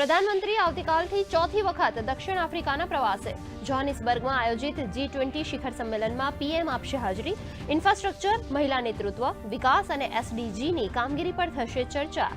પ્રધાનમંત્રી આવતીકાલથી ચોથી વખત દક્ષિણ આફ્રિકાના પ્રવાસે. જોહાનિસબર્ગમાં આયોજિત જી ટ્વેન્ટી શિખર સંમેલનમાં પીએમ આપશે હાજરી. ઇન્ફ્રાસ્ટ્રક્ચર, મહિલા નેતૃત્વ, વિકાસ અને એસડીજીની કામગીરી પર થશે ચર્ચા.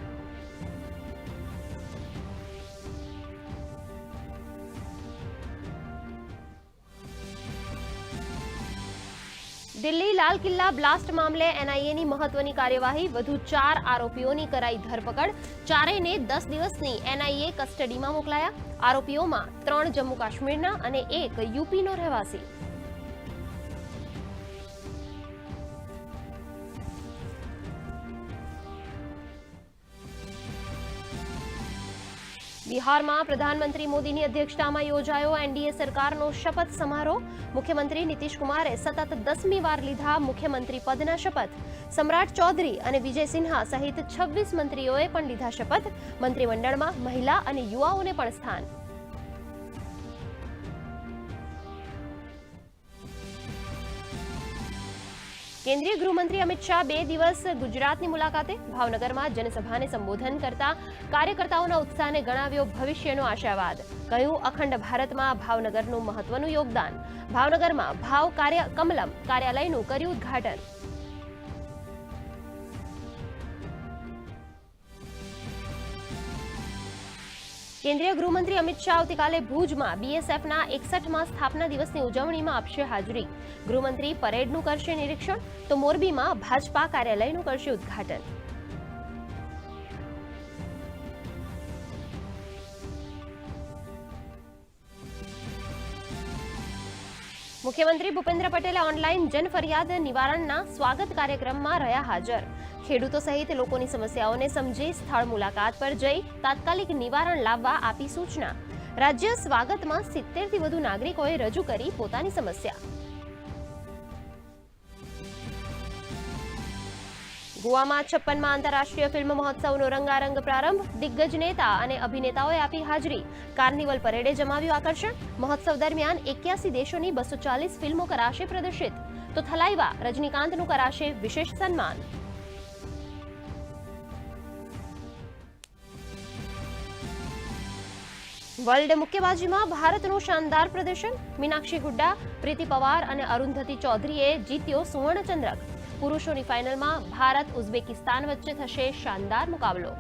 દિલ્હી લાલ કિલ્લા બ્લાસ્ટ મામલે એનઆઈએની મહત્વની કાર્યવાહી, વધુ ચાર આરોપીઓની કરાઈ ધરપકડ. ચારેયને દસ દિવસની એનઆઈએ કસ્ટડીમાં મોકલાયા. આરોપીઓમાં ત્રણ જમ્મુ કાશ્મીરના અને એક યુપીનો રહેવાસી. બિહારમાં પ્રધાનમંત્રી મોદીની અધ્યક્ષતામાં યોજાયો એનડીએ સરકારનો શપથ સમારોહ. મુખ્યમંત્રી નીતિશ કુમારે સતત દસમી વાર લીધા મુખ્યમંત્રી પદના શપથ. સમ્રાટ ચૌધરી અને વિજય સિન્હા સહિત છવ્વીસ મંત્રીઓએ પણ લીધા શપથ. મંત્રીમંડળમાં મહિલા અને યુવાઓને પણ સ્થાન. કેન્દ્રીય ગૃહમંત્રી અમિત શાહ બે દિવસ ગુજરાતની મુલાકાતે ભાવનગરમાં જનસભાને સંબોધન કરતા કાર્યકર્તાઓના ઉત્સાહને ગણાવ્યો ભવિષ્યનો આશાવાદ. કહ્યું, અખંડ ભારતમાં ભાવનગરનું મહત્વનું યોગદાન. ભાવનગરમાં ભાવ કાર્ય કમલમ કાર્યાલયનું કર્યું ઉદ્ઘાટન. કેન્દ્રીય ગૃહમંત્રી અમિત શાહ આવતીકાલે ભુજમાં બીએસએફના એકસઠમાં સ્થાપના દિવસની ઉજવણીમાં આપશે હાજરી. ગૃહમંત્રી પરેડનું કરશે નિરીક્ષણ, તો મોરબીમાં ભાજપા કાર્યાલયનું કરશે ઉદ્ઘાટન. મુખ્યમંત્રી ભૂપેન્દ્ર પટેલે ઓનલાઈન જન ફરિયાદ નિવારણના સ્વાગત કાર્યક્રમમાં રહ્યા હાજર. ખેડૂતો સહિત લોકોની સમસ્યાઓને સમજી સ્થળ મુલાકાત પર જઈ તાત્કાલિક નિવારણ લાવવા આપી સૂચના. રાજ્ય સ્વાગતમાં સિત્તેરથી વધુ નાગરિકોએ રજૂ કરી પોતાની સમસ્યા. ગોવામાં છપ્પનમાં આંતરરાષ્ટ્રીય ફિલ્મ મહોત્સવનો રંગારંગ પ્રારંભ, દિગ્ગજ નેતા અને અભિનેતાઓએ આપી હાજરી. કાર્નિવલ પરેડે જમાવ્યું આકર્ષણ. મહોત્સવ દરમિયાન એક્યાસી દેશોની બસો ફિલ્મો કરાશે પ્રદર્શિત. તો થલાઈવા, રજનીકાંતનું કરાશે વિશેષ સન્માન. વર્લ્ડ મુક્કેબાજીમાં ભારતનું શાનદાર પ્રદર્શન. મીનાક્ષી હુડ્ડા, પ્રીતિ પવાર અને અરુંધતી ચૌધરીએ જીત્યો સુવર્ણ ચંદ્રક. પુરુષોની ફાઇનલમાં ભારત ઉઝબેકિસ્તાન વચ્ચે થશે શાનદાર મુકાબલો.